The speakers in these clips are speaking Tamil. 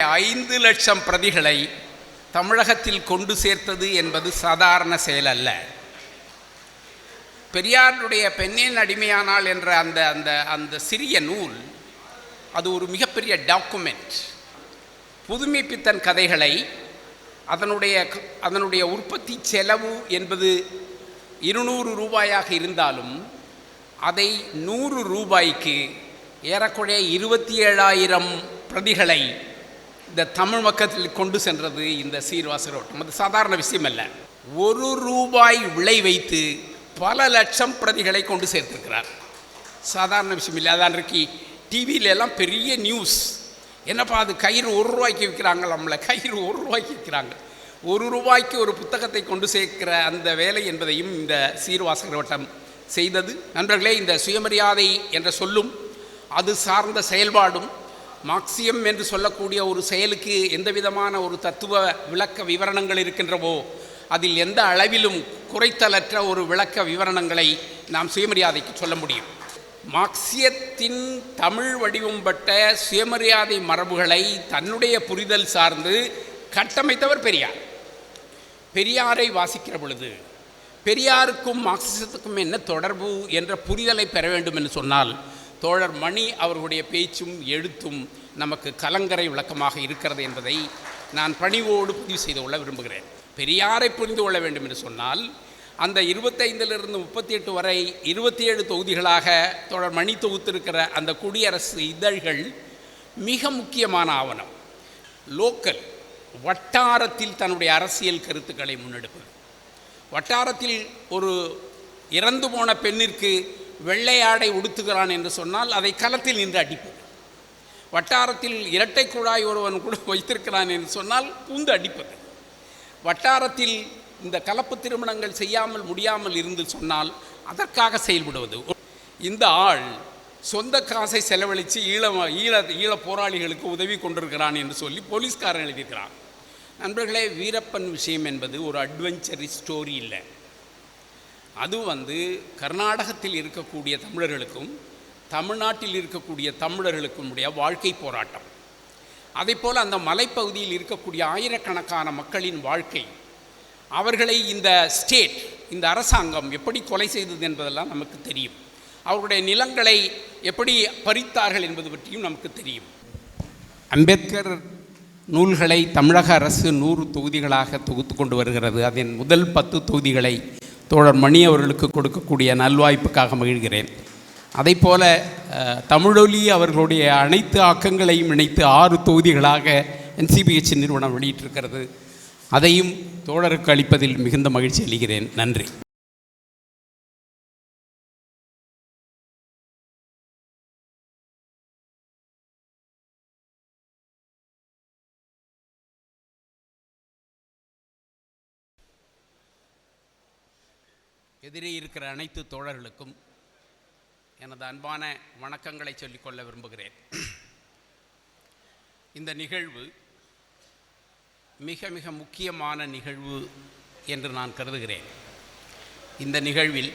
ஐந்து லட்சம் பிரதிகளை தமிழகத்தில் கொண்டு சேர்த்தது என்பது சாதாரண செயல் அல்ல பெரியாருடைய பெண்ணேன் அடிமையானால் என்ற அந்த அந்த அந்த சிறிய நூல் அது ஒரு மிகப்பெரிய டாக்குமெண்ட். புதுமைப்பித்தன் கதைகளை அதனுடைய அதனுடைய உற்பத்தி செலவு என்பது இருநூறு ரூபாயாக இருந்தாலும் அதை நூறு ரூபாய்க்கு ஏறக்குறைய இருபத்தி ஏழாயிரம் பிரதிகளை இந்த தமிழ் மக்கத்தில் கொண்டு சென்றது இந்த சீர்வாசகரோட்டம் அது சாதாரண விஷயம் அல்ல ஒரு ரூபாய் விலை வைத்து பல லட்சம் பிரதிகளை கொண்டு சேர்த்திருக்கிறார். சாதாரண விஷயம் இல்லை. அதான் இருக்கி டிவியில எல்லாம் பெரிய நியூஸ் என்னப்பா அது கயிறு ஒரு ரூபாய்க்கு விற்கிறாங்க நம்மளை? கயிறு ஒரு ரூபாய்க்கு விற்கிறாங்க. ஒரு ரூபாய்க்கு ஒரு புத்தகத்தை கொண்டு சேர்க்கிற அந்த வேலை என்பதையும் இந்த சீர்வாசகர் வட்டம் செய்தது. நண்பர்களே இந்த சுயமரியாதை என்ற சொல்லும் அது சார்ந்த செயல்பாடும் மார்க்சியம் என்று சொல்லக்கூடிய ஒரு செயலுக்கு எந்த விதமான ஒரு தத்துவ விளக்க விவரணங்கள் இருக்கின்றவோ அதில் எந்த அளவிலும் குறைத்தலற்ற ஒரு விளக்க விவரணங்களை நாம் சுயமரியாதைக்கு சொல்ல முடியும். மார்க்சியத்தின் தமிழ் வடிவம் பட்ட சுயமரியாதை மரபுகளை தன்னுடைய புரிதல் சார்ந்து கட்டமைத்தவர் பெரியார். பெரியாரை வாசிக்கிற பொழுது பெரியாருக்கும் மார்க்சிசத்துக்கும் என்ன தொடர்பு என்ற புரிதலை பெற வேண்டும் என்று சொன்னால் தோழர் மணி அவர்களுடைய பேச்சும் எழுத்தும் நமக்கு கலங்கரை விளக்கமாக இருக்கிறது என்பதை நான் பணிவோடு பதிவு செய்து கொள்ள விரும்புகிறேன். பெரியாரை புரிந்து கொள்ள வேண்டும் என்று சொன்னால் அந்த இருபத்தைந்திலிருந்து முப்பத்தி எட்டு வரை இருபத்தி ஏழு தொகுதிகளாக தொடர் மணி தொகுத்திருக்கிற அந்த குடியரசு இதழ்கள் மிக முக்கியமான ஆவணம். லோக்கல் வட்டாரத்தில் தன்னுடைய அரசியல் கருத்துக்களை முன்னெடுப்பது. வட்டாரத்தில் ஒரு இறந்து போன பெண்ணிற்கு வெள்ளை ஆடை உடுத்துகிறான் என்று சொன்னால் அதை களத்தில் நின்று அடிப்பது வட்டாரத்தில் இரட்டை குழாய் ஒருவன் கூட வைத்திருக்கிறான் என்று சொன்னால் பூந்து அடிப்பது வட்டாரத்தில் இந்த கலப்பு திருமணங்கள் செய்யாமல் முடியாமல் இருந்து சொன்னால் அதற்காக செயல்படுவது. இந்த ஆள் சொந்த காசை செலவழித்து ஈழ ஈழ ஈழ போராளிகளுக்கு உதவி கொண்டிருக்கிறான் என்று சொல்லி போலீஸ்காரன் எழுதியிருக்கிறான். நண்பர்களே வீரப்பன் விஷயம் என்பது ஒரு அட்வென்ச்சரி ஸ்டோரி இல்லை. அது வந்து கர்நாடகத்தில் இருக்கக்கூடிய தமிழர்களுக்கும் தமிழ்நாட்டில் இருக்கக்கூடிய தமிழர்களுக்கும் உடைய வாழ்க்கை போராட்டம். அதைப்போல் அந்த மலைப்பகுதியில் இருக்கக்கூடிய ஆயிரக்கணக்கான மக்களின் வாழ்க்கை அவர்களை இந்த ஸ்டேட் இந்த அரசாங்கம் எப்படி கொலை செய்தது என்பதெல்லாம் நமக்கு தெரியும். அவருடைய நிலங்களை எப்படி பறித்தார்கள் என்பது பற்றியும் நமக்கு தெரியும். அம்பேத்கர் நூல்களை தமிழக அரசு நூறு தொகுதிகளாக தொகுத்து கொண்டு வருகிறது. அதன் முதல் பத்து தொகுதிகளை தோழர் மணி அவர்களுக்கு கொடுக்கக்கூடிய நல்வாய்ப்புக்காக மகிழ்கிறேன். அதைப்போல போல தமிழொலி அவர்களுடைய அனைத்து ஆக்கங்களையும் இணைத்து ஆறு தொகுதிகளாக என்சிபிஹெச் நிறுவனம் வெளியிட்டிருக்கிறது. அதையும் தோழருக்கு அளிப்பதில் மிகுந்த மகிழ்ச்சி அளிக்கிறேன். நன்றி. எதிரே இருக்கிற அனைத்து தோழர்களுக்கும் எனது அன்பான வணக்கங்களை சொல்லிக்கொள்ள விரும்புகிறேன். இந்த நிகழ்வு மிக மிக முக்கியமான நிகழ்வு என்று நான் கருதுகிறேன். இந்த நிகழ்வில்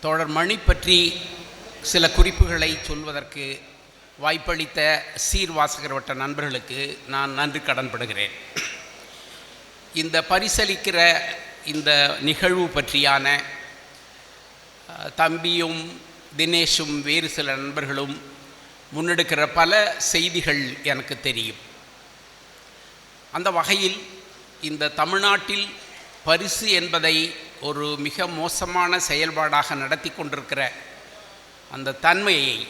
தோழர் மணி பற்றி சில குறிப்புகளை சொல்வதற்கு வாய்ப்பளித்த சீர்வாசகர் வட்ட நண்பர்களுக்கு நான் நன்றி கடன்படுகிறேன். இந்த பரிசளிக்கிற இந்த நிகழ்வு பற்றியான தம்பியும் தினேஷும் வேறு சில நண்பர்களும் முன்னெடுக்கிற பல செய்திகள் எனக்கு தெரியும். அந்த வகையில் இந்த தமிழ்நாட்டில் பரிசு என்பதை ஒரு மிக மோசமான செயல்பாடாக நடத்தி கொண்டிருக்கிற அந்த தன்மையை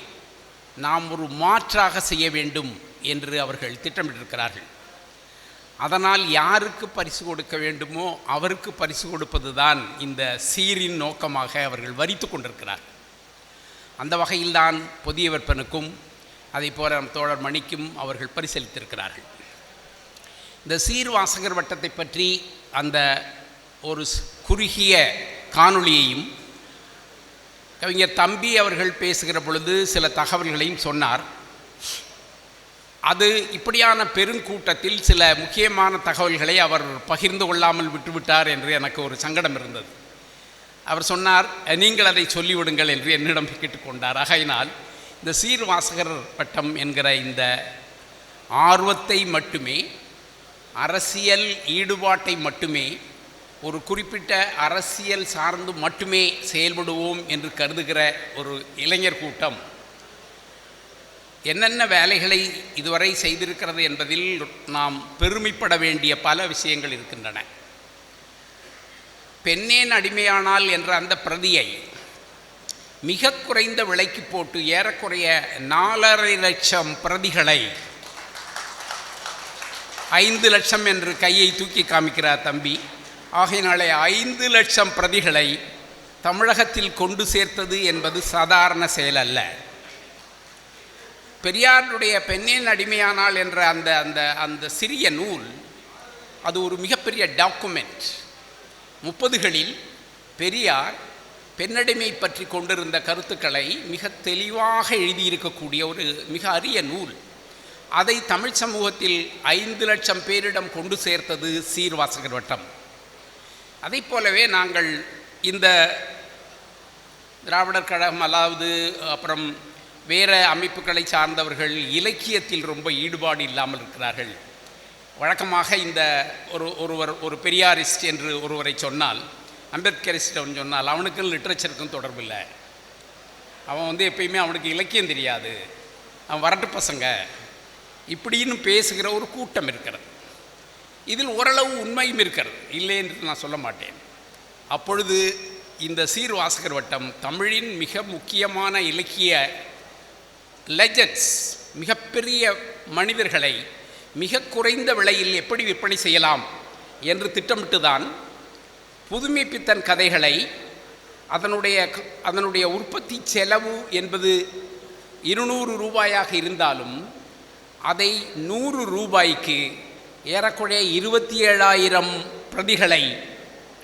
நாம் ஒரு மாற்றாக செய்ய வேண்டும் என்று அவர்கள் திட்டமிட்டிருக்கிறார்கள். அதனால் யாருக்கு பரிசு கொடுக்க வேண்டுமோ அவருக்கு பரிசு கொடுப்பது தான் இந்த சீரின் நோக்கமாக அவர்கள் வரித்து கொண்டிருக்கிறார். அந்த வகையில்தான் புதிய வெப்பனுக்கும் அதை போல நம் தோழர் மணிக்கும் அவர்கள் பரிசளித்திருக்கிறார்கள். இந்த சீர்வாசகர் வட்டத்தை பற்றி அந்த ஒரு ஸ்- குறுகிய காணொளியையும் கவிஞர் தம்பி அவர்கள் பேசுகிற பொழுது சில தகவல்களையும் சொன்னார். அது இப்படியான பெருங்கூட்டத்தில் சில முக்கியமான தகவல்களை அவர் பகிர்ந்து கொள்ளாமல் விட்டுவிட்டார் என்று எனக்கு ஒரு சங்கடம் இருந்தது. அவர் சொன்னார் நீங்கள் அதை சொல்லிவிடுங்கள் என்று என்னிடம் கேட்டுக்கொண்டார் ஆகையினால் இந்த சீர்வாசகர் பட்டம் என்கிற இந்த ஆர்வத்தை மட்டுமே அரசியல் ஈடுபாட்டை மட்டுமே ஒரு குறிப்பிட்ட அரசியல் சார்ந்து மட்டுமே செயல்படுவோம் என்று கருதுகிற ஒரு இளைஞர் கூட்டம் என்னென்ன வேலைகளை இதுவரை செய்திருக்கிறது என்பதில் நாம் பெருமைப்பட வேண்டிய பல விஷயங்கள் இருக்கின்றன. பெண்ணேன் அடிமையானால் என்ற அந்த பிரதியை மிக குறைந்த விலைக்கு போட்டு ஏறக்குறைய நாலரை லட்சம் பிரதிகளை ஐந்து லட்சம் என்று கையை தூக்கி காமிக்கிறார் தம்பி. ஆகையினாலே ஐந்து லட்சம் பிரதிகளை தமிழகத்தில் கொண்டு சேர்த்தது என்பது சாதாரண செயல் அல்ல பெரியாருடைய பெண்ணேன் அடிமையானால் என்ற அந்த அந்த அந்த சிறிய நூல் அது ஒரு மிகப்பெரிய டாக்குமெண்ட் முப்பதுகளில் பெரியார் பெண்ணடிமை பற்றி கொண்டிருந்த கருத்துக்களை மிக தெளிவாக எழுதியிருக்கக்கூடிய ஒரு மிக அரிய நூல். அதை தமிழ் சமூகத்தில் ஐந்து லட்சம் பேரிடம் கொண்டு சேர்த்தது சீர்வாசகர் வட்டம். அதை போலவே நாங்கள் இந்த திராவிடர் கழகம் அதாவது அப்புறம் வேறு அமைப்புகளை சார்ந்தவர்கள் இலக்கியத்தில் ரொம்ப ஈடுபாடு இல்லாமல் இருக்கிறார்கள். வழக்கமாக இந்த ஒரு ஒருவர் ஒரு பெரியாரிஸ்ட் என்று ஒருவரை சொன்னால் அம்பேத்கரிஸ்ட் அவன் சொன்னால் அவனுக்கும் லிட்ரேச்சருக்கும் தொடர்பில்லை அவன் வந்து எப்பயுமே அவனுக்கு இலக்கியம் தெரியாது. அவன் வரட்டு பசங்க. இப்படின்னு பேசுகிற ஒரு கூட்டம் இருக்கிறது. இதில் ஓரளவு உண்மையும் இருக்கிறது. இல்லை என்று நான் சொல்ல மாட்டேன். அப்பொழுது இந்த சீர்வாசகர் வட்டம் தமிழின் மிக முக்கியமான இலக்கிய லெஜண்ட்ஸ் மிகப்பெரிய மனிதர்களை மிக குறைந்த விலையில் எப்படி விற்பனை செய்யலாம் என்று திட்டமிட்டுதான் புதுமைப்பித்தன் கதைகளை அதனுடைய அதனுடைய உற்பத்தி செலவு என்பது இருநூறு ரூபாயாக இருந்தாலும் அதை நூறு ரூபாய்க்கு ஏறக்குறைய இருபத்தி ஏழாயிரம் பிரதிகளை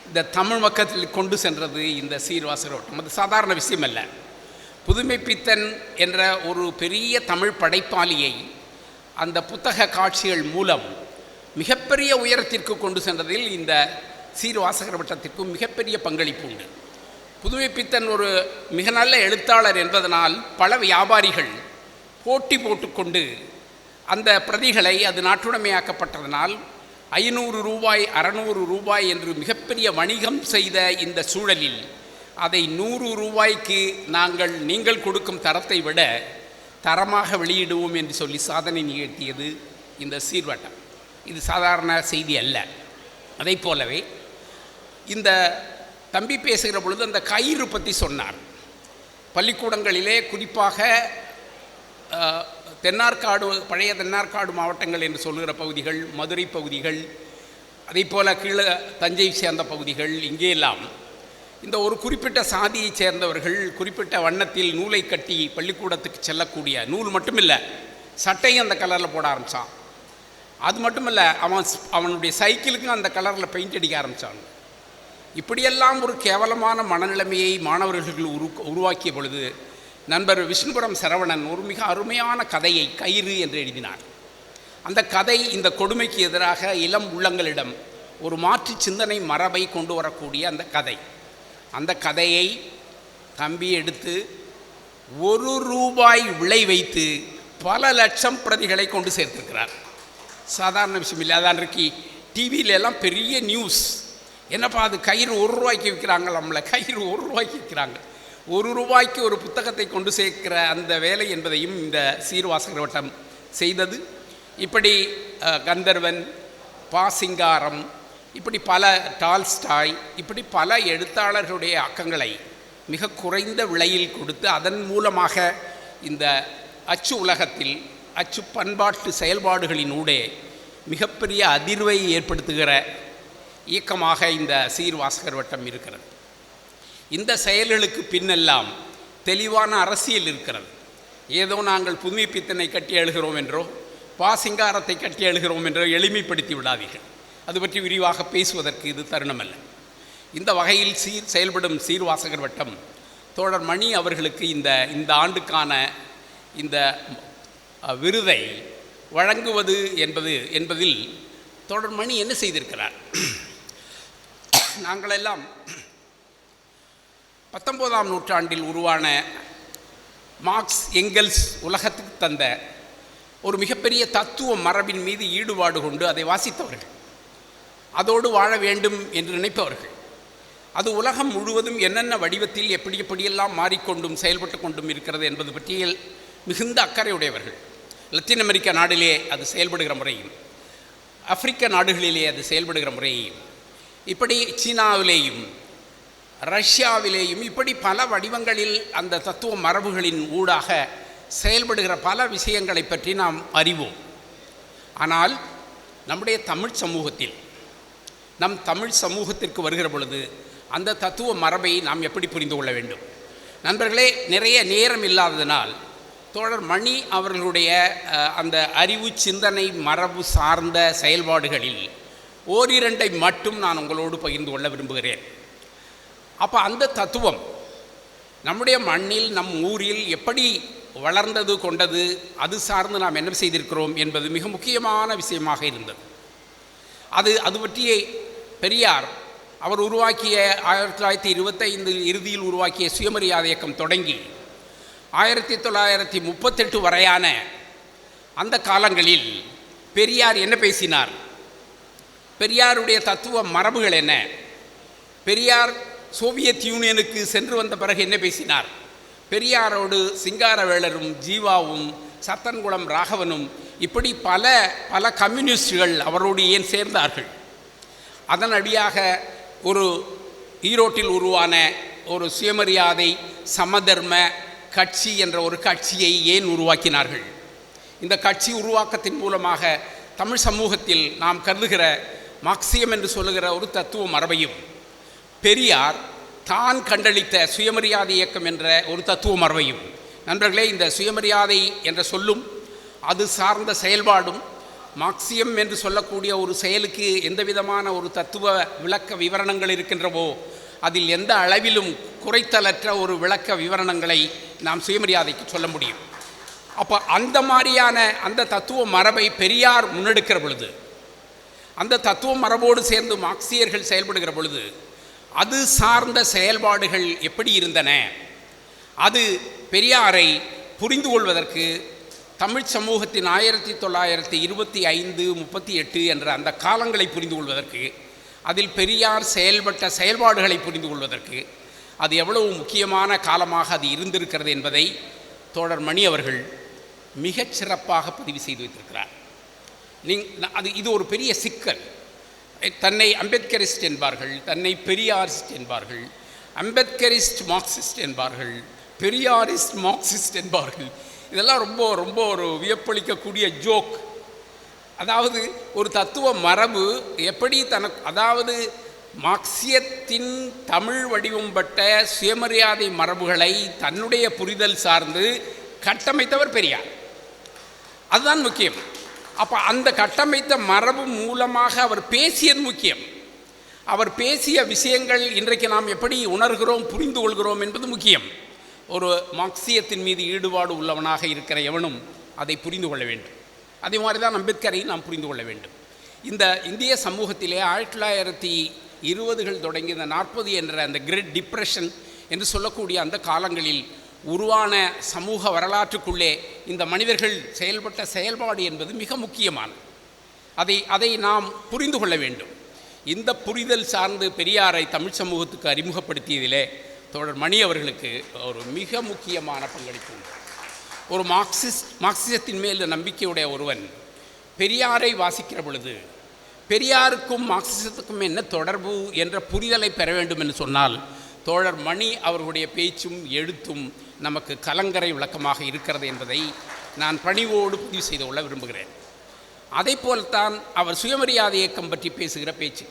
இந்த தமிழ் மக்கத்தில் கொண்டு சென்றது இந்த சீர்வாசகர் வட்டம் அது சாதாரண விஷயம் அல்ல. புதுமை பித்தன் என்ற ஒரு பெரிய தமிழ் படைப்பாளியை அந்த புத்தக காட்சிகள் மூலம் மிகப்பெரிய உயரத்திற்கு கொண்டு சென்றதில் இந்த சீர்வாசகர் வட்டத்திற்கும் மிகப்பெரிய பங்களிப்பு உண்டு. புதுமைப்பித்தன் ஒரு மிக நல்ல எழுத்தாளர் என்பதனால் பல வியாபாரிகள் போட்டி போட்டுக்கொண்டு அந்த பிரதிகளை அது நாட்டுடைமையாக்கப்பட்டதனால் ஐநூறு ரூபாய் அறநூறு ரூபாய் என்று மிகப்பெரிய வணிகம் செய்த இந்த சூழலில் அதை நூறு ரூபாய்க்கு நாங்கள் நீங்கள் கொடுக்கும் தரத்தை விட தரமாக வெளியிடுவோம் என்று சொல்லி சாதனை நிகழ்த்தியது இந்த சீர்வட்டம். இது சாதாரண செய்தி அல்ல. அதை போலவே இந்த தம்பி பேசுகிற பொழுது அந்த கயிறு பற்றி சொன்னார். பள்ளிக்கூடங்களிலே குறிப்பாக தென்னார்காடு பழைய தென்னார்காடு மாவட்டங்கள் என்று சொல்லுகிற பகுதிகள் மதுரை பகுதிகள் அதே போல் கீழே தஞ்சை சேர்ந்த பகுதிகள் இங்கேயெல்லாம் இந்த ஒரு குறிப்பிட்ட சாதியைச் சேர்ந்தவர்கள் குறிப்பிட்ட வண்ணத்தில் நூலை கட்டி பள்ளிக்கூடத்துக்கு செல்லக்கூடிய நூல் மட்டுமில்லை சட்டையும் அந்த கலரில் போட ஆரம்பித்தான் அது மட்டுமல்ல அவன் அவனுடைய சைக்கிளுக்கும் அந்த கலரில் பெயிண்ட் அடிக்க ஆரம்பித்தான் இப்படியெல்லாம் ஒரு கேவலமான மனநிலைமையை மாணவர்கள் உரு உருவாக்கிய பொழுது நண்பர் விஷ்ணுபுரம் சரவணன் ஒரு மிக அருமையான கதையை கயிறு என்று எழுதினார். அந்த கதை இந்த கொடுமைக்கு எதிராக இளம் உள்ளங்களிடம் ஒரு மாற்று சிந்தனை மரபை கொண்டு வரக்கூடிய அந்த கதை. அந்த கதையை தம்பி எடுத்து ஒரு ரூபாய் விலை வைத்து பல லட்சம் பிரதிகளை கொண்டு சேர்த்திருக்கிறார். சாதாரண விஷயம் இல்லை. அதான் இருக்கி டிவியில எல்லாம் பெரிய நியூஸ் என்னப்பா அது கயிறு ஒரு ரூபாய்க்கு விற்கிறாங்க நம்மளை? கயிறு ஒரு ரூபாய்க்கு விற்கிறாங்க. ஒரு ரூபாய்க்கு ஒரு புத்தகத்தை கொண்டு சேர்க்கிற அந்த வேலை என்பதையும் இந்த சீர்வாசகர் வட்டம் செய்தது. இப்படி கந்தர்வன் பாசிங்காரம் இப்படி பல டால்ஸ்டாய் இப்படி பல எழுத்தாளர்களுடைய ஆக்கங்களை மிக குறைந்த விலையில் கொடுத்து அதன் மூலமாக இந்த அச்சு உலகத்தில் அச்சு பண்பாட்டு செயல்பாடுகளினூடே மிகப்பெரிய அதிர்வை ஏற்படுத்துகிற இயக்கமாக இந்த சீர்வாசகர் வட்டம் இருக்கிறது. இந்த செயல்களுக்கு பின்னெல்லாம் தெளிவான அரசியல் இருக்கிறது. ஏதோ நாங்கள் புதுமைப்பித்தனை கட்டி எழுகிறோம் என்றோ பாசிங்காரத்தை கட்டி எழுகிறோம் என்றோ எளிமைப்படுத்தி விடாதீர்கள். அது பற்றி விரிவாக பேசுவதற்கு இது தருணமல்ல. இந்த வகையில் சீர் செயல்படும் சீர்வாசகர் வட்டம் தோழர் மணி அவர்களுக்கு இந்த இந்த ஆண்டுக்கான இந்த விருதை வழங்குவது என்பது என்பதில் தோழர் மணி என்ன செய்திருக்கிறார்? நாங்களெல்லாம் பத்தொன்பதாம் நூற்றாண்டில் உருவான மார்க்ஸ் எங்கெல்ஸ் உலகத்துக்கு தந்த ஒரு மிகப்பெரிய தத்துவ மரபின் மீது ஈடுபாடு கொண்டு அதை வாசித்தவர்கள். அதோடு வாழ வேண்டும் என்று நினைப்பவர்கள். அது உலகம் முழுவதும் என்னென்ன வடிவத்தில் எப்படி எப்படியெல்லாம் மாறிக்கொண்டும் செயல்பட்டு கொண்டும் இருக்கிறது என்பது பற்றியில் மிகுந்த அக்கறை உடையவர்கள் லத்தீன் அமெரிக்க நாடிலே அது செயல்படுகிற முறையும் ஆப்பிரிக்க நாடுகளிலே அது செயல்படுகிற முறையையும் இப்படி சீனாவிலேயும் ரஷ்யாவிலேயும் இப்படி பல வடிவங்களில் அந்த தத்துவ மரபுகளின் ஊடாக செயல்படுகிற பல விஷயங்களை பற்றி நாம் அறிவோம். ஆனால் நம்முடைய தமிழ் சமூகத்தில் நம் தமிழ் சமூகத்திற்கு வருகிற பொழுது அந்த தத்துவ மரபை நாம் எப்படி புரிந்து கொள்ள வேண்டும்? நண்பர்களே நிறைய நேரம் இல்லாததினால் தோழர் மணி அவர்களுடைய அந்த அறிவு சிந்தனை மரபு சார்ந்த செயல்பாடுகளில் ஓரிரண்டை மட்டும் நான் உங்களோடு பகிர்ந்து கொள்ள விரும்புகிறேன். அப்போ அந்த தத்துவம் நம்முடைய மண்ணில் நம் ஊரில் எப்படி வளர்ந்தது கொண்டது அது சார்ந்து நாம் என்ன செய்திருக்கிறோம் என்பது மிக முக்கியமான விஷயமாக இருந்தது. அது அது பற்றிய பெரியார் அவர் உருவாக்கிய ஆயிரத்தி தொள்ளாயிரத்தி இருபத்தைந்தில் இறுதியில் உருவாக்கிய சுயமரியாதை இயக்கம் தொடங்கி ஆயிரத்தி தொள்ளாயிரத்தி முப்பத்தெட்டு வரையான அந்த காலங்களில் பெரியார் என்ன பேசினார்? பெரியாருடைய தத்துவ மரபுகள் என்ன? பெரியார் சோவியத் யூனியனுக்கு சென்று வந்த பிறகு என்ன பேசினார்? பெரியாரோடு சிங்காரவேளரும் ஜீவாவும் சத்தன்குளம் ராகவனும் இப்படி பல பல கம்யூனிஸ்டுகள் அவரோடு ஏன் சேர்ந்தார்கள்? அதன் அடியாக ஒரு ஈரோட்டில் உருவான ஒரு சுயமரியாதை சமதர்ம கட்சி என்ற ஒரு கட்சியை ஏன் உருவாக்கினார்கள்? இந்த கட்சி உருவாக்கத்தின் மூலமாக தமிழ் சமூகத்தில் நாம் கருதுகிற மார்க்சியம் என்று சொல்லுகிற ஒரு தத்துவ மரபையும் பெரியார் தான் கண்டளித்த சுயமரியாதை இயக்கம் என்ற ஒரு தத்துவ மரபையும். நண்பர்களே இந்த சுயமரியாதை என்ற சொல்லும் அது சார்ந்த செயல்பாடும் மார்க்சியம் என்று சொல்லக்கூடிய ஒரு செயலுக்கு எந்த விதமான ஒரு தத்துவ விளக்க விவரணங்கள் இருக்கின்றவோ அதில் எந்த அளவிலும் குறைத்தலற்ற ஒரு விளக்க விவரணங்களை நாம் சுயமரியாதைக்கு சொல்ல முடியும். அப்போ அந்த மாதிரியான அந்த தத்துவ மரபை பெரியார் முன்னெடுக்கிற பொழுது அந்த தத்துவ மரபோடு சேர்ந்து மார்க்சியர்கள் செயல்படுகிற பொழுது அது சார்ந்த செயல்பாடுகள் எப்படி இருந்தன? அது பெரியாரை புரிந்து கொள்வதற்கு தமிழ் சமூகத்தின் ஆயிரத்தி தொள்ளாயிரத்தி இருபத்தி ஐந்து முப்பத்தி எட்டு என்ற அந்த காலங்களை புரிந்து கொள்வதற்கு அதில் பெரியார் செயல்பட்ட செயல்பாடுகளை புரிந்து கொள்வதற்கு அது எவ்வளவு முக்கியமான காலமாக அது இருந்திருக்கிறது என்பதை தோழர் மணி அவர்கள் மிகச் சிறப்பாக பதிவு செய்து வைத்திருக்கிறார். நீங் அது இது ஒரு பெரிய சிக்கல். தன்னை அம்பேத்கரிஸ்ட் என்பார்கள் தன்னை பெரியாரிஸ்ட் என்பார்கள் அம்பேத்கரிஸ்ட் மார்க்சிஸ்ட் என்பார்கள் பெரியாரிஸ்ட் மார்க்சிஸ்ட் என்பார்கள் இதெல்லாம் ரொம்ப ரொம்ப ஒரு வியப்பளிக்கக்கூடிய ஜோக். அதாவது ஒரு தத்துவ மரபு எப்படி தனக்கு அதாவது மார்க்சியத்தின் தமிழ் வடிவம் பட்ட சுயமரியாதை மரபுகளை தன்னுடைய புரிதல் சார்ந்து கட்டமைத்தவர் பெரியார். அதுதான் முக்கியம். அப்போ அந்த கட்டமைத்த மரபு மூலமாக அவர் பேசியது முக்கியம். அவர் பேசிய விஷயங்கள் இன்றைக்கு நாம் எப்படி உணர்கிறோம் புரிந்து கொள்கிறோம் என்பது முக்கியம். ஒரு மார்க்சியத்தின் மீது ஈடுபாடு உள்ளவனாக இருக்கிற எவனும் அதை புரிந்து கொள்ள வேண்டும். அதே மாதிரி தான் அம்பேத்கரையும் நாம் புரிந்து கொள்ள வேண்டும். இந்த இந்திய சமூகத்திலே ஆயிரத்தி தொள்ளாயிரத்தி இருபதுகள் தொடங்கி இந்த நாற்பது என்ற அந்த கிரேட் டிப்ரெஷன் என்று சொல்லக்கூடிய அந்த காலங்களில் உருவான சமூக வரலாற்றுக்குள்ளே இந்த மனிதர்கள் செயல்பட்ட செயல்பாடு என்பது மிக முக்கியமானது. அதை அதை நாம் புரிந்து கொள்ள வேண்டும். இந்த புரிதல் சார்ந்து பெரியாரை தமிழ் சமூகத்துக்கு அறிமுகப்படுத்தியதிலே தோழர் மணி அவர்களுக்கு ஒரு மிக முக்கியமான பங்களிப்பு. உண்டு ஒரு மார்க்சிஸ்ட் மார்க்சிசத்தின் மேல் நம்பிக்கையுடைய ஒருவன் பெரியாரை வாசிக்கிற பொழுது பெரியாருக்கும் மார்க்சிசத்துக்கும் என்ன தொடர்பு என்ற புரிதலை பெற வேண்டும் என்று சொன்னால் தோழர் மணி அவர்களுடைய பேச்சும் எழுத்தும் நமக்கு கலங்கரை விளக்கமாக இருக்கிறது என்பதை நான் பணிவோடு பதிவு செய்து கொள்ள விரும்புகிறேன். அதே போல்தான் அவர் சுயமரியாதை இயக்கம் பற்றி பேசுகிற பேச்சு.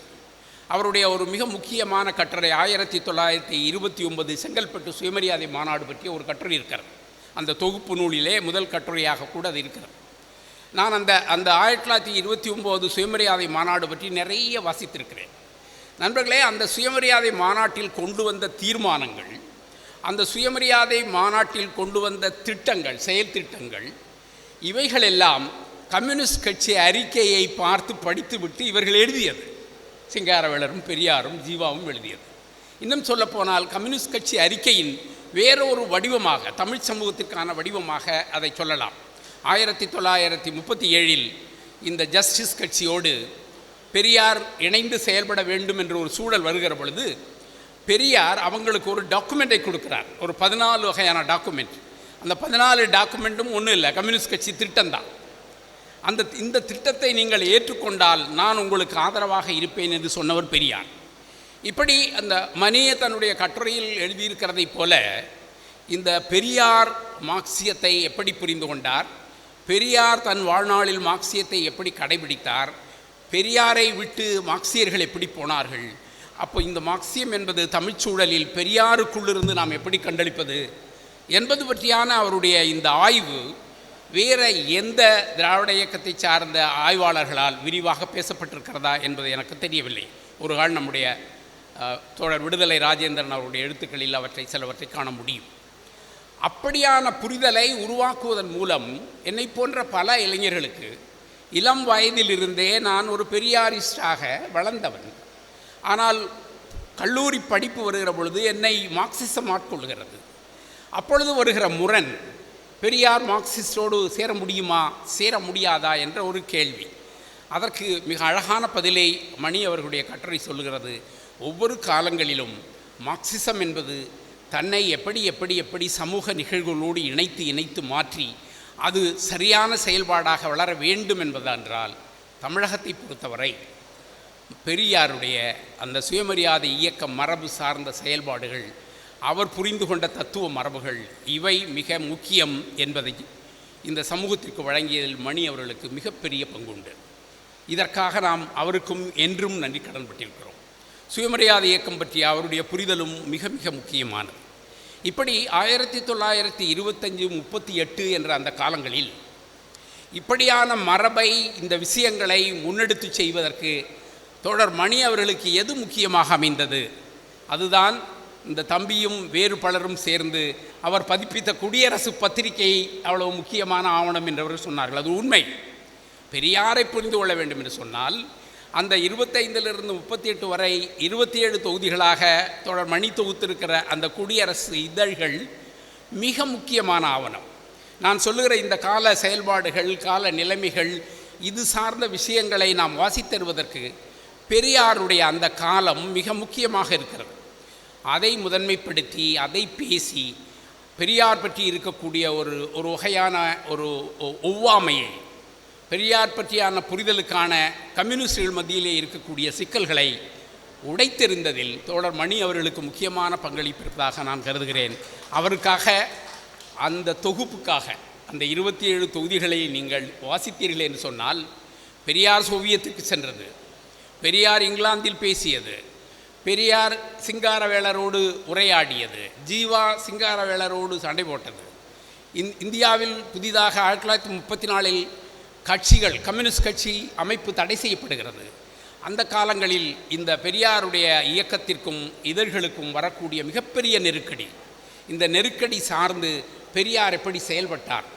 அவருடைய ஒரு மிக முக்கியமான கட்டுரை ஆயிரத்தி தொள்ளாயிரத்தி இருபத்தி ஒன்பது செங்கல்பட்டு சுயமரியாதை மாநாடு பற்றிய ஒரு கட்டுரை இருக்கிறது. அந்த தொகுப்பு நூலிலே முதல் கட்டுரையாக கூட அது இருக்கிறது. நான் அந்த அந்த ஆயிரத்தி தொள்ளாயிரத்தி இருபத்தி ஒம்போது சுயமரியாதை மாநாடு பற்றி நிறைய வாசித்திருக்கிறேன். நண்பர்களே அந்த சுயமரியாதை மாநாட்டில் கொண்டு வந்த தீர்மானங்கள் அந்த சுயமரியாதை மாநாட்டில் கொண்டு வந்த திட்டங்கள் செயல் திட்டங்கள் இவைகளெல்லாம் கம்யூனிஸ்ட் கட்சி அறிக்கையை பார்த்து படித்துவிட்டு இவர்கள் எழுதியது. சிங்காரவேலரும் பெரியாரும் ஜீவாவும் எழுதியது. இன்னும் சொல்லப்போனால் கம்யூனிஸ்ட் கட்சி அறிக்கையின் வேறொரு வடிவமாக தமிழ் சமூகத்திற்கான வடிவமாக அதை சொல்லலாம். ஆயிரத்தி தொள்ளாயிரத்தி முப்பத்தி ஏழில் இந்த ஜஸ்டிஸ் கட்சியோடு பெரியார் இணைந்து செயல்பட வேண்டும் என்ற ஒரு சூழல் வருகிற பொழுது பெரியார் அவங்களுக்கு ஒரு டாக்குமெண்ட்டை கொடுக்குறார். ஒரு பதினாலு வகையான டாக்குமெண்ட். அந்த பதினாலு டாக்குமெண்ட்டும் ஒன்றும் இல்லை கம்யூனிஸ்ட் கட்சி திட்டம்தான். அந்த இந்த திட்டத்தை நீங்கள் ஏற்றுக்கொண்டால் நான் உங்களுக்கு ஆதரவாக இருப்பேன் என்று சொன்னவர் பெரியார். இப்படி அந்த மணிய தன்னுடைய கட்டுரையில் எழுதியிருக்கிறதைப் போல இந்த பெரியார் மார்க்சியத்தை எப்படி புரிந்து கொண்டார்? பெரியார் தன் வாழ்நாளில் மார்க்சியத்தை எப்படி கடைபிடித்தார்? பெரியாரை விட்டு மார்க்சியர்கள் எப்படி போனார்கள்? அப்போ இந்த மார்க்சியம் என்பது தமிழ்ச்சூழலில் பெரியாருக்குள்ளிருந்து நாம் எப்படி கண்டளிப்பது? என்பது பற்றியான அவருடைய இந்த ஆய்வு வேறு எந்த திராவிட இயக்கத்தை சார்ந்த ஆய்வாளர்களால் விரிவாக பேசப்பட்டிருக்கிறதா என்பது எனக்கு தெரியவில்லை. ஒரு கால் நம்முடைய தோழர் விடுதலை ராஜேந்திரன் அவருடைய எழுத்துக்களில் அவற்றை சிலவற்றை காண முடியும். அப்படியான புரிதலை உருவாக்குவதன் மூலம் என்னை போன்ற பல இளைஞர்களுக்கு இளம் வயதிலிருந்தே நான் ஒரு பெரியாரிஸ்டாக வளர்ந்தவன். ஆனால் கல்லூரி படிப்பு வருகிற பொழுது என்னை மார்க்சிசம் ஆட்கொள்கிறது அப்பொழுது வருகிற முரண் பெரியார் மார்க்சிஸ்டோடு சேர முடியுமா? சேர முடியாதா என்ற ஒரு கேள்வி. அதற்கு மிக அழகான பதிலை மணி அவர்களுடைய கட்டுரை சொல்லுகிறது. ஒவ்வொரு காலங்களிலும் மார்க்சிசம் என்பது தன்னை எப்படி எப்படி எப்படி சமூக நிகழ்வுகளோடு இணைத்து இணைத்து மாற்றி அது சரியான செயல்பாடாக வளர வேண்டும் என்பதென்றால் தமிழகத்தை பொறுத்தவரை பெரியாருடைய அந்த சுயமரியாதை இயக்க மரபு சார்ந்த செயல்பாடுகள் அவர் புரிந்து கொண்ட தத்துவ மரபுகள் இவை மிக முக்கியம் என்பதை இந்த சமூகத்திற்கு வழங்கியதில் மணி அவர்களுக்கு மிகப்பெரிய பங்குண்டு. இதற்காக நாம் அவருக்கும் என்றும் நன்றி கடன்பட்டிருக்கிறோம் சுயமரியாதை இயக்கம் பற்றிய அவருடைய புரிதலும் மிக மிக முக்கியமானது. இப்படி ஆயிரத்தி தொள்ளாயிரத்தி இருபத்தஞ்சு முப்பத்தி எட்டு என்ற அந்த காலங்களில் இப்படியான மரபை இந்த விஷயங்களை முன்னெடுத்து செய்வதற்கு தொடர் மணி அவர்களுக்கு எது முக்கியமாக அமைந்தது? அதுதான் இந்த தம்பியும் வேறு பலரும் சேர்ந்து அவர் பதிப்பித்த குடியரசு பத்திரிகை அவ்வளவு முக்கியமான ஆவணம் என்றவர் சொன்னார்கள். அது உண்மை. பெரியாரை புரிந்து கொள்ள வேண்டும் என்று சொன்னால் அந்த இருபத்தைந்திலிருந்து முப்பத்தி எட்டு வரை இருபத்தி ஏழு தொகுதிகளாக தொடர் மணி தொகுத்திருக்கிற அந்த குடியரசு இதழ்கள் மிக முக்கியமான ஆவணம். நான் சொல்லுகிற இந்த கால செயல்பாடுகள் கால நிலைமைகள் இது சார்ந்த விஷயங்களை நாம் வாசித்தருவதற்கு பெரியாருடைய அந்த காலம் மிக முக்கியமாக இருக்கிறது. அதை முதன்மைப்படுத்தி அதை பேசி பெரியார் பற்றி இருக்கக்கூடிய ஒரு ஒரு வகையான ஒரு ஒ- ஒவ்வாமையை பெரியார் பற்றியான புரிதலுக்கான கம்யூனிஸ்டுகள் மத்தியிலே இருக்கக்கூடிய சிக்கல்களை உடைத்தெறிந்ததில் தோழர் மணி அவர்களுக்கு முக்கியமான பங்களிப்பு இருப்பதாக நான் கருதுகிறேன். அவருக்காக அந்த தொகுப்புக்காக அந்த இருபத்தி ஏழு தொகுதிகளை நீங்கள் வாசித்தீர்கள் என்று சொன்னால் பெரியார் சோவியத்துக்கு சென்றது பெரியார் இங்கிலாந்தில் பேசியது பெரியார் சிங்காரவேலரோடு உரையாடியது. ஜீவா சிங்காரவேலரோடு சண்டை போட்டது. இந் இந்தியாவில் புதிதாக ஆயிரத்தி தொள்ளாயிரத்தி முப்பத்தி நாலில் கட்சிகள் கம்யூனிஸ்ட் கட்சி அமைப்பு தடை செய்யப்படுகிறது. அந்த காலங்களில் இந்த பெரியாருடைய இயக்கத்திற்கும் இதழ்களுக்கும் வரக்கூடிய மிகப்பெரிய நெருக்கடி. இந்த நெருக்கடி சார்ந்து பெரியார் எப்படி செயல்பட்டார்?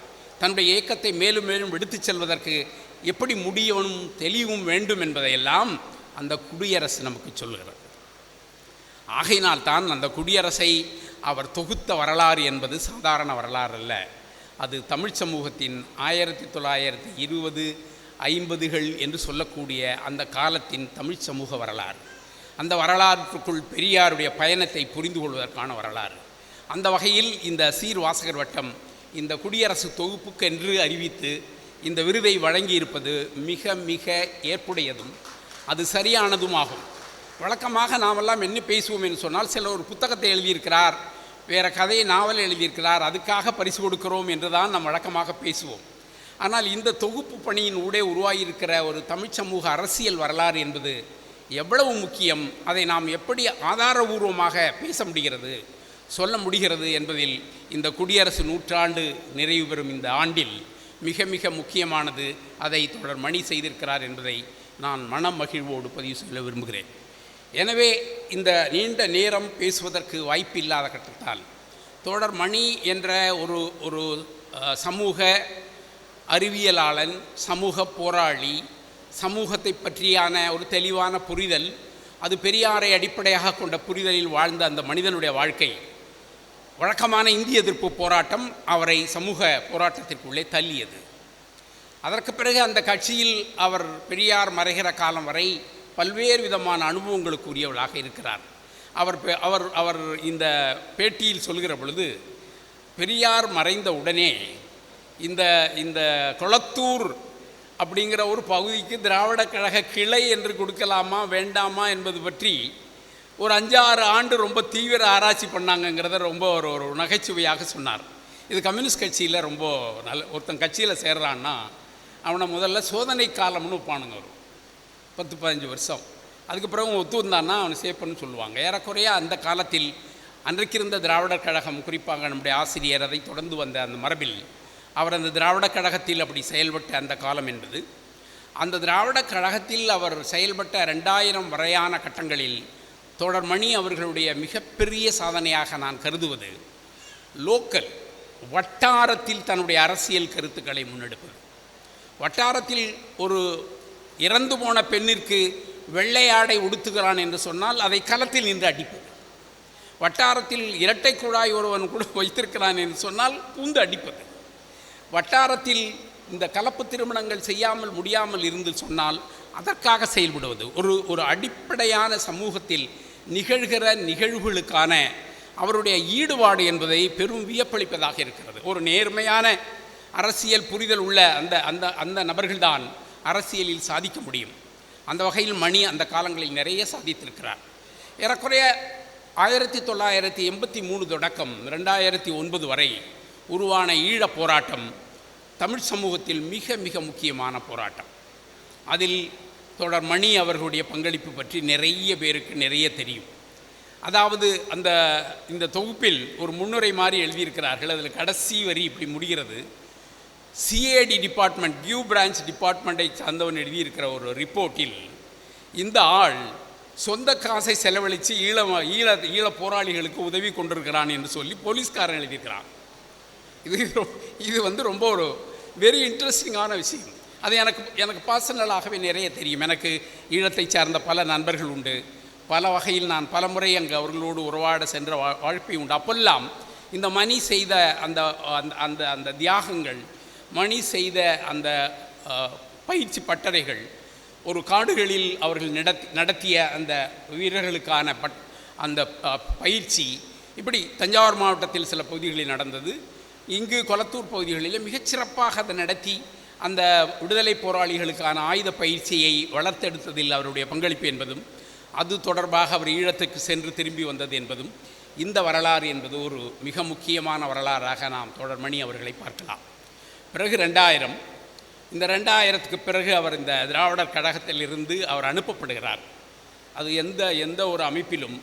தன்னுடைய இயக்கத்தை மேலும் மேலும் எடுத்துச் செல்வதற்கு எப்படி முடியவும் தெளிவும் வேண்டும் என்பதையெல்லாம் அந்த குடியரசு நமக்கு சொல்கிறது ஆகையினால் தான் அந்த குடியரசை அவர் தொகுத்த வரலாறு என்பது சாதாரண வரலாறு அல்ல. அது தமிழ் சமூகத்தின் ஆயிரத்தி தொள்ளாயிரத்தி இருபது ஐம்பதுகள் என்று சொல்லக்கூடிய அந்த காலத்தின் தமிழ் சமூக வரலாறு. அந்த வரலாற்றுக்குள் பெரியாருடைய பயணத்தை புரிந்து கொள்வதற்கான வரலாறு. அந்த வகையில் இந்த சீர் வாசகர் வட்டம் இந்த குடியரசு தொகுப்புக்கு என்று அறிவித்து இந்த விருதை வழங்கியிருப்பது மிக மிக ஏற்புடையதும் அது சரியானதுமாகும். வழக்கமாக நாமெல்லாம் என்ன பேசுவோம் என்று சொன்னால் சில ஒரு புத்தகத்தை எழுதியிருக்கிறார் வேறு கதையை நாவல் எழுதியிருக்கிறார் அதுக்காக பரிசு கொடுக்கிறோம் என்று தான் நாம் வழக்கமாக பேசுவோம். ஆனால் இந்த தொகுப்பு பணியின் ஊடே உருவாகியிருக்கிற ஒரு தமிழ் சமூக அரசியல் வரலாறு என்பது எவ்வளவு முக்கியம் அதை நாம் எப்படி ஆதாரபூர்வமாக பேச முடிகிறது சொல்ல முடிகிறது என்பதில் இந்த குடியரசு நூற்றாண்டு நிறைவு பெறும் இந்த ஆண்டில் மிக மிக முக்கியமானது அதை தொடர் மணி செய்திருக்கிறார் என்பதை நான் மனம் மகிழ்வோடு பதிவு செய்ய விரும்புகிறேன். எனவே இந்த நீண்ட நேரம் பேசுவதற்கு வாய்ப்பு இல்லாத கட்டத்தால் தோழர் மணி என்ற ஒரு ஒரு சமூக அறிவியலாளன் சமூக போராளி சமூகத்தை பற்றியான ஒரு தெளிவான புரிதல் அது பெரியாரை அடிப்படையாக கொண்ட புரிதலில் வாழ்ந்த அந்த மனிதனுடைய வாழ்க்கை. வழக்கமான இந்திய எதிர்ப்பு போராட்டம் அவரை சமூக போராட்டத்திற்குள்ளே தள்ளியது. அதற்கு பிறகு அந்த கட்சியில் அவர் பெரியார் மறைகிற காலம் வரை பல்வேறு விதமான அனுபவங்களுக்கு உரியவளாக இருக்கிறார். அவர் அவர் அவர் இந்த பேட்டியில் சொல்கிற பொழுது பெரியார் மறைந்த உடனே இந்த இந்த கொளத்தூர் அப்படிங்கிற ஒரு பகுதிக்கு திராவிட கழக கிளை என்று கொடுக்கலாமா வேண்டாமா என்பது பற்றி ஒரு அஞ்சாறு ஆண்டு ரொம்ப தீவிர ஆராய்ச்சி பண்ணாங்கங்கிறத ரொம்ப ஒரு ஒரு நகைச்சுவையாக சொன்னார். இது கம்யூனிஸ்ட் கட்சியில் ரொம்ப நல்ல ஒருத்தன் கட்சியில் சேர்றான்னா அவனை முதல்ல சோதனை காலம்னு வைப்பானுங்க வரும் பத்து பதினஞ்சு வருஷம். அதுக்கு பிறகு ஒத்து வந்தான்னா அவனை சேப்பன்னு சொல்லுவாங்க. ஏறக்குறைய அந்த காலத்தில் அன்றைக்கு இருந்த திராவிடர் கழகம் குறிப்பாக நம்முடைய ஆசிரியர் அதை தொடர்ந்து வந்த அந்த மரபில் அவர் அந்த திராவிடக் கழகத்தில் அப்படி செயல்பட்ட அந்த காலம் என்பது. அந்த திராவிடக் கழகத்தில் அவர் செயல்பட்ட ரெண்டாயிரம் வரையான கட்டங்களில் தொடர்மணி அவர்களுடைய மிகப்பெரிய சாதனையாக நான் கருதுவது லோக்கல் வட்டாரத்தில் தன்னுடைய அரசியல் கருத்துக்களை முன்னெடுப்பது. வட்டாரத்தில் ஒரு இறந்து போன பெண்ணிற்கு வெள்ளை ஆடை உடுத்துகிறான் என்று சொன்னால் அதை களத்தில் நின்று அடிப்பது. வட்டாரத்தில் இரட்டை குழாய் ஒருவன் கூட வைத்திருக்கிறான் என்று சொன்னால் பூந்து அடிப்பது. வட்டாரத்தில் இந்த கலப்பு திருமணங்கள் செய்யாமல் முடியாமல் இருந்து சொன்னால் அதற்காக செயல்படுவது. ஒரு ஒரு அடிப்படையான சமூகத்தில் நிகழ்கிற நிகழ்வுகளுக்கான அவருடைய ஈடுபாடு என்பதை பெரும் வியப்பளிப்பதாக இருக்கிறது. ஒரு நேர்மையான அரசியல் புரிதல் உள்ள அந்த அந்த அந்த நபர்கள்தான் அரசியலில் சாதிக்க முடியும். அந்த வகையில் மணி அந்த காலங்களில் நிறைய சாதித்திருக்கிறார். ஏறக்குறைய ஆயிரத்தி தொள்ளாயிரத்தி எண்பத்தி மூணு தொடக்கம் ரெண்டாயிரத்தி ஒன்பது வரை உருவான ஈழப் போராட்டம் தமிழ் சமூகத்தில் மிக மிக முக்கியமான போராட்டம். அதில் தொடர் மணி அவர்களுடைய பங்களிப்பு பற்றி நிறைய பேருக்கு நிறைய தெரியும். அதாவது அந்த இந்த தொகுப்பில் ஒரு முன்னுரை மாதிரி எழுதியிருக்கிறார்கள். அதில் கடைசி வரி இப்படி முடிகிறது. சிஏடி டிபார்ட்மெண்ட் கியூ பிரான்ச் டிபார்ட்மெண்ட்டை சார்ந்தவன் எழுதியிருக்கிற ஒரு ரிப்போர்ட்டில் இந்த ஆள் சொந்த காசை செலவழித்து ஈழ ஈழ ஈழ போராளிகளுக்கு உதவி கொண்டிருக்கிறான் என்று சொல்லி போலீஸ்காரன் எழுதியிருக்கிறான். இது இது வந்து ரொம்ப ஒரு வெரி இன்ட்ரெஸ்டிங்கான விஷயம். அது எனக்கு எனக்கு பர்சனலாகவே நிறைய தெரியும். எனக்கு ஈழத்தை சார்ந்த பல நண்பர்கள் உண்டு. பல வகையில் நான் பல முறை அங்கே அவர்களோடு உறவாட சென்ற வாழ்க்கை உண்டு. அப்பெல்லாம் இந்த மணி செய்த அந்த அந்த அந்த அந்த தியாகங்கள் மணி செய்த அந்த பயிற்சி பட்டறைகள் ஒரு காடுகளில் அவர்கள் நடத்தி நடத்திய அந்த வீரர்களுக்கான பட் அந்த பயிற்சி இப்படி தஞ்சாவூர் மாவட்டத்தில் சில பகுதிகளில் நடந்தது. இங்கு கொளத்தூர் பகுதிகளில் மிகச்சிறப்பாக அதை நடத்தி அந்த விடுதலை போராளிகளுக்கான ஆயுத பயிற்சியை வளர்த்தெடுத்ததில் அவருடைய பங்களிப்பு என்பதும் அது தொடர்பாக அவர் ஈழத்துக்கு சென்று திரும்பி வந்தது என்பதும் இந்த வரலாறு என்பது ஒரு மிக முக்கியமான வரலாறாக நாம் தொடர்மணி அவர்களை பார்க்கலாம். பிறகு ரெண்டாயிரம். இந்த ரெண்டாயிரத்துக்கு பிறகு அவர் இந்த திராவிடர் கழகத்தில் இருந்து அவர் அனுப்பப்படுகிறார். அது எந்த எந்த ஒரு அமைப்பிலும்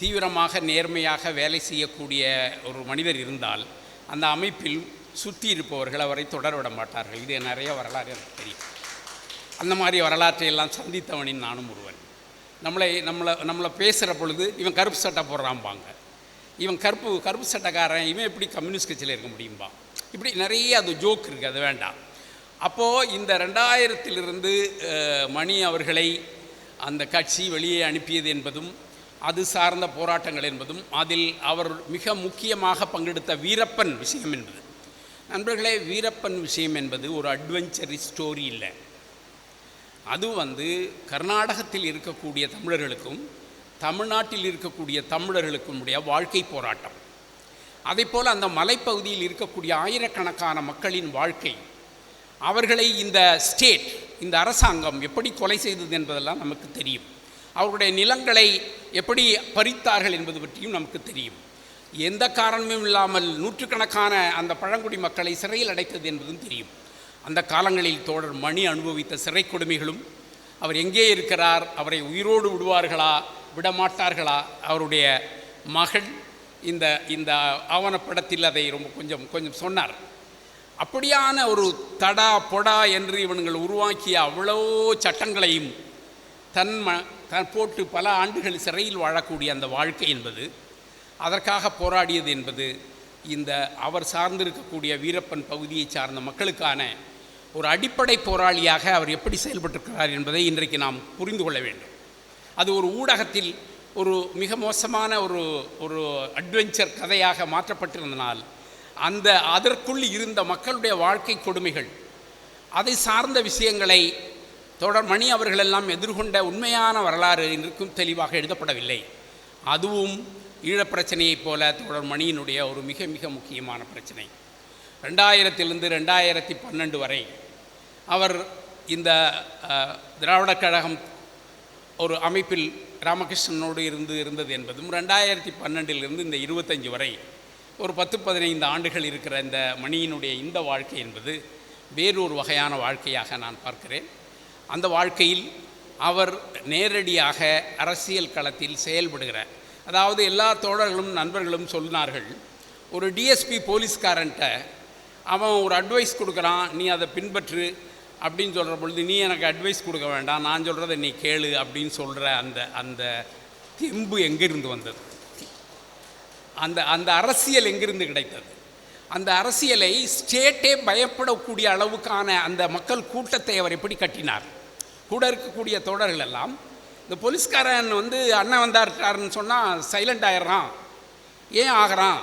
தீவிரமாக நேர்மையாக வேலை செய்யக்கூடிய ஒரு மனிதர் இருந்தால் அந்த அமைப்பில் சுற்றி இருப்பவர்கள் அவரை தொடர விட மாட்டார்கள். இது நிறைய வரலாறு எனக்கு தெரியும். அந்த மாதிரி வரலாற்றை எல்லாம் சந்தித்தவனின் நானும் ஒருவன். நம்மளை நம்மளை நம்மளை பேசுகிற பொழுது இவன் கருப்பு சட்டை போடுறான்பாங்க இவன் கருப்பு கருப்பு சட்டைக்காரன் இவன் எப்படி கம்யூனிஸ்ட் கட்சியில் இருக்க முடியும்பா? இப்படி நிறைய அது ஜோக் இருக்குது அது வேண்டாம். அப்போது இந்த ரெண்டாயிரத்திலிருந்து மணி அவர்களை அந்த கட்சி வெளியே அனுப்பியது என்பதும் அது சார்ந்த போராட்டங்கள் என்பதும் அதில் அவர் மிக முக்கியமாக பங்கெடுத்த வீரப்பன் விஷயம் என்பது. நண்பர்களே வீரப்பன் விஷயம் என்பது ஒரு அட்வென்ச்சரி ஸ்டோரி இல்லை. அது வந்து கர்நாடகத்தில் இருக்கக்கூடிய தமிழர்களுக்கும் தமிழ்நாட்டில் இருக்கக்கூடிய தமிழர்களுக்கும் உடைய வாழ்க்கை போராட்டம். அதைப்போல் அந்த மலைப்பகுதியில் இருக்கக்கூடிய ஆயிரக்கணக்கான மக்களின் வாழ்க்கை அவர்களை இந்த ஸ்டேட் இந்த அரசாங்கம் எப்படி கொலை செய்தது என்பதெல்லாம் நமக்கு தெரியும். அவருடைய நிலங்களை எப்படி பறித்தார்கள் என்பது பற்றியும் நமக்கு தெரியும். எந்த காரணமும் இல்லாமல் நூற்றுக்கணக்கான அந்த பழங்குடி மக்களை சிறையில் அடைத்தது என்பதும் தெரியும். அந்த காலங்களில் தோழர் மணி அனுபவித்த சிறை கொடுமைகளும் அவர் எங்கே இருக்கிறார் அவரை உயிரோடு விடுவார்களா விடமாட்டார்களா அவருடைய மகள் இந்த இந்த ஆவணப்படத்தில் அதை ரொம்ப கொஞ்சம் கொஞ்சம் சொன்னார். அப்படியான ஒரு தடா பொடா என்று இவனுங்கள் உருவாக்கிய அவ்வளோ சட்டங்களையும் தன் ம தன் போட்டு பல ஆண்டுகள் சிறையில் வாழக்கூடிய அந்த வாழ்க்கை என்பது அதற்காக போராடியது என்பது இந்த அவர் சார்ந்திருக்கக்கூடிய வீரப்பன் பகுதியை சார்ந்த மக்களுக்கான ஒரு அடிப்படை போராளியாக அவர் எப்படி செயல்பட்டிருக்கிறார் என்பதை இன்றைக்கு நாம் புரிந்து கொள்ள வேண்டும். அது ஒரு ஊடகத்தில் ஒரு மிக மோசமான ஒரு ஒரு அட்வென்ச்சர் கதையாக மாற்றப்பட்டிருந்தனால் அந்த அதற்குள் இருந்த மக்களுடைய வாழ்க்கை கொடுமைகள் அதை சார்ந்த விஷயங்களை தொடர் மணி அவர்களெல்லாம் எதிர்கொண்ட உண்மையான வரலாறு இன்றைக்கும் தெளிவாக எழுதப்படவில்லை. அதுவும் ஈழப்பிரச்சனையைப் போல தொடர் மணியினுடைய ஒரு மிக மிக முக்கியமான பிரச்சனை. ரெண்டாயிரத்திலிருந்து ரெண்டாயிரத்தி பன்னெண்டு வரை அவர் இந்த திராவிடக் கழகம் ஒரு அமைப்பில் ராமகிருஷ்ணனோடு இருந்து இருந்தது என்பதும் ரெண்டாயிரத்தி பன்னெண்டிலிருந்து இந்த இருபத்தஞ்சி வரை ஒரு பத்து பதினைந்து ஆண்டுகள் இருக்கிற இந்த மணியினுடைய இந்த வாழ்க்கை என்பது வேறொரு வகையான வாழ்க்கையாக நான் பார்க்கிறேன். அந்த வாழ்க்கையில் அவர் நேரடியாக அரசியல் களத்தில் செயல்படுகிறார். அதாவது எல்லா தோழர்களும் நண்பர்களும் சொன்னார்கள் ஒரு டிஎஸ்பி போலீஸ்காரன்ட்ட அவன் ஒரு அட்வைஸ் கொடுக்குறான் நீ அதை பின்பற்று அப்படின்னு சொல்கிற பொழுது நீ எனக்கு அட்வைஸ் கொடுக்க வேண்டாம். நான் சொல்கிறத நீ கேளு அப்படின்னு சொல்கிற அந்த அந்த தெம்பு எங்கிருந்து வந்தது? அந்த அந்த அரசியல் எங்கிருந்து கிடைத்தது? அந்த அரசியலை ஸ்டேட்டே பயப்படக்கூடிய அளவுக்கான அந்த மக்கள் கூட்டத்தை அவர் எப்படி கட்டினார்? கூட இருக்கக்கூடிய தோழர்கள் எல்லாம் இந்த போலீஸ்காரன் வந்து அண்ணன் வந்தார்ட்டாருன்னு சொன்னால் சைலண்ட் ஆயிடுறான். ஏன் ஆகிறான்?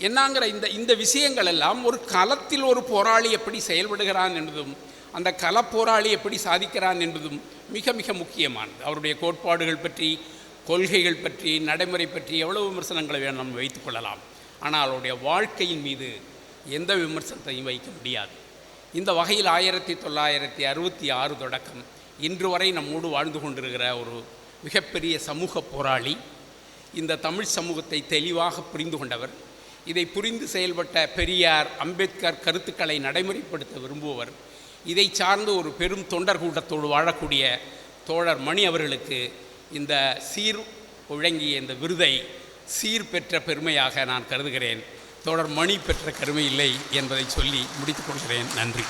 என்னங்கிற இந்த இந்த விஷயங்கள் எல்லாம் ஒரு களத்தில் ஒரு போராளி எப்படி செயல்படுகிறான் என்பதும் அந்த கலப்போராளி எப்படி சாதிக்கிறான் என்பதும் மிக மிக முக்கியமானது. அவருடைய கோட்பாடுகள் பற்றி கொள்கைகள் பற்றி நடைமுறை பற்றி எவ்வளவு விமர்சனங்களை வேணும் நம்ம வைத்துக் கொள்ளலாம். ஆனால் அவருடைய வாழ்க்கையின் மீது எந்த விமர்சனத்தையும் வைக்க முடியாது. இந்த வகையில் ஆயிரத்தி தொள்ளாயிரத்தி அறுபத்தி ஆறு தொடக்கம் இன்று வரை நம்மோடு வாழ்ந்து கொண்டிருக்கிற ஒரு மிகப்பெரிய சமூக போராளி இந்த தமிழ் சமூகத்தை தெளிவாக புரிந்து கொண்டவர் இதை புரிந்து செயல்பட்ட பெரியார் அம்பேத்கர் கருத்துக்களை நடைமுறைப்படுத்த விரும்புபவர் இதை சார்ந்து ஒரு பெரும் தொண்டர் கூட்டத்தோடு வாழக்கூடிய தோழர் மணி அவர்களுக்கு இந்த சீர் ஒழங்கிய இந்த விருதை சீர் பெற்ற பெருமையாக நான் கருதுகிறேன். தோழர் மணி பெற்ற கருமை இல்லை என்பதை சொல்லி முடித்துக் கொள்கிறேன். நன்றி.